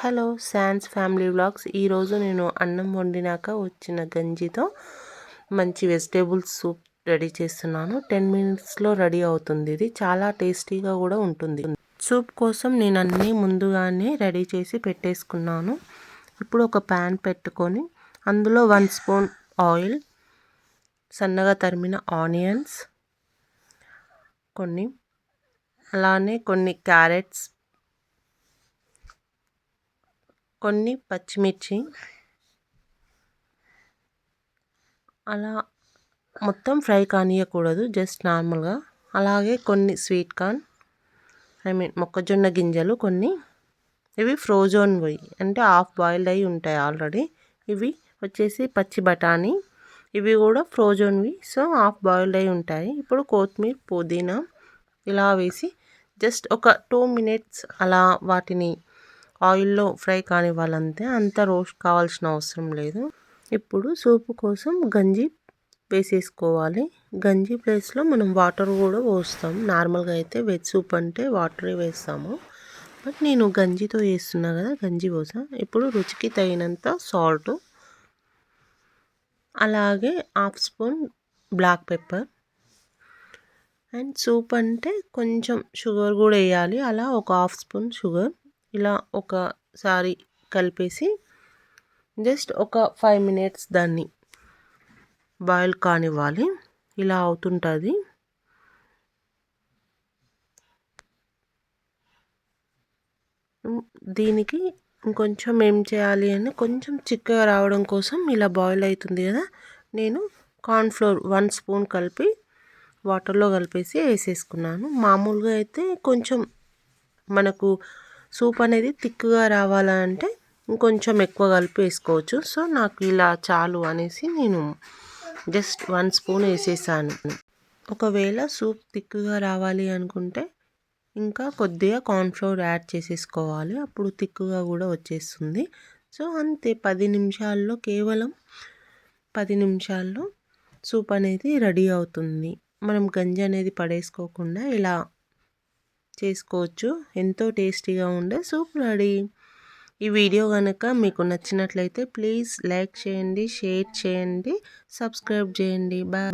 Hello శాన్స్ family vlogs. ఈరోజు నేను అన్నం వండినాక వచ్చిన గంజితో మంచి వెజిటేబుల్స్ సూప్ రెడీ చేస్తున్నాను. టెన్ మినిట్స్లో రెడీ అవుతుంది ఇది. చాలా టేస్టీగా కూడా ఉంటుంది. సూప్ కోసం నేను అన్నీ ముందుగానే రెడీ చేసి పెట్టేసుకున్నాను. ఇప్పుడు ఒక ప్యాన్ పెట్టుకొని అందులో వన్ స్పూన్ ఆయిల్ సన్నగా తరిమిన ఆనియన్స్ కొన్ని అలానే కొన్ని క్యారెట్స్ కొన్ని పచ్చిమిర్చి. అలా మొత్తం ఫ్రై కానియకూడదు జస్ట్ నార్మల్గా. అలాగే కొన్ని స్వీట్ కార్న్ ఐ మీన్ మొక్కజొన్న గింజలు కొన్ని. ఇవి ఫ్రోజోన్ పోయి అంటే హాఫ్ బాయిల్డ్ అయి ఉంటాయి ఆల్రెడీ. ఇవి వచ్చేసి పచ్చి బఠానీ. ఇవి కూడా ఫ్రోజన్వి సో హాఫ్ బాయిల్డ్ అయి ఉంటాయి. ఇప్పుడు కొత్తిమీర పుదీనా ఇలా వేసి జస్ట్ ఒక టూ మినిట్స్ అలా వాటిని ఆయిల్లో ఫ్రై కానివ్వాలంతే అంత రోస్ట్ కావాల్సిన అవసరం లేదు. ఇప్పుడు సూపు కోసం గంజి వేసేసుకోవాలి. గంజి ప్లేస్లో మనం వాటర్ కూడా పోస్తాం. నార్మల్గా అయితే వెజ్ సూప్ అంటే వాటరే వేస్తాము. బట్ నేను గంజితో వేస్తున్నా కదా గంజి పోసా. ఇప్పుడు రుచికి తగినంత సాల్ట్ అలాగే half spoon black pepper. And soup అంటే కొంచెం షుగర్ కూడా వేయాలి. అలా ఒక హాఫ్ స్పూన్ షుగర్. ఇలా ఒకసారి కలిపేసి జస్ట్ ఒక ఫైవ్ మినిట్స్ దాన్ని బాయిల్ కానివ్వాలి. ఇలా అవుతుంటుంది. దీనికి ఇంకొంచెం ఏం చేయాలి అని కొంచెం చిక్కగా రావడం కోసం ఇలా బాయిల్ అవుతుంది కదా. నేను కార్న్ఫ్లోర్ వన్ స్పూన్ కలిపి వాటర్లో కలిపేసి వేసేసుకున్నాను. మామూలుగా అయితే కొంచెం మనకు సూప్ అనేది థిక్గా రావాలంటే ఇంకొంచెం ఎక్కువ కలిపి వేసుకోవచ్చు. సో నాకు ఇలా చాలు అనేసి నేను జస్ట్ వన్ స్పూన్ వేసేసాను. ఒకవేళ సూప్ థిక్గా రావాలి అనుకుంటే ఇంకా కొద్దిగా కార్న్ఫ్లోర్ యాడ్ చేసేసుకోవాలి. అప్పుడు థిక్గా కూడా వచ్చేస్తుంది. సో అంతే పది నిమిషాల్లో కేవలం పది నిమిషాల్లో సూప్ అనేది రెడీ అవుతుంది. మనం గంజి అనేది పడేసుకోకుండా ఇలా చేసుకోవచ్చు. ఎంతో టేస్టీగా ఉండే సూప్ రెడీ. ఈ వీడియో కనుక మీకు నచ్చినట్లయితే ప్లీజ్ లైక్ చేయండి షేర్ చేయండి సబ్స్క్రైబ్ చేయండి. బాయ్.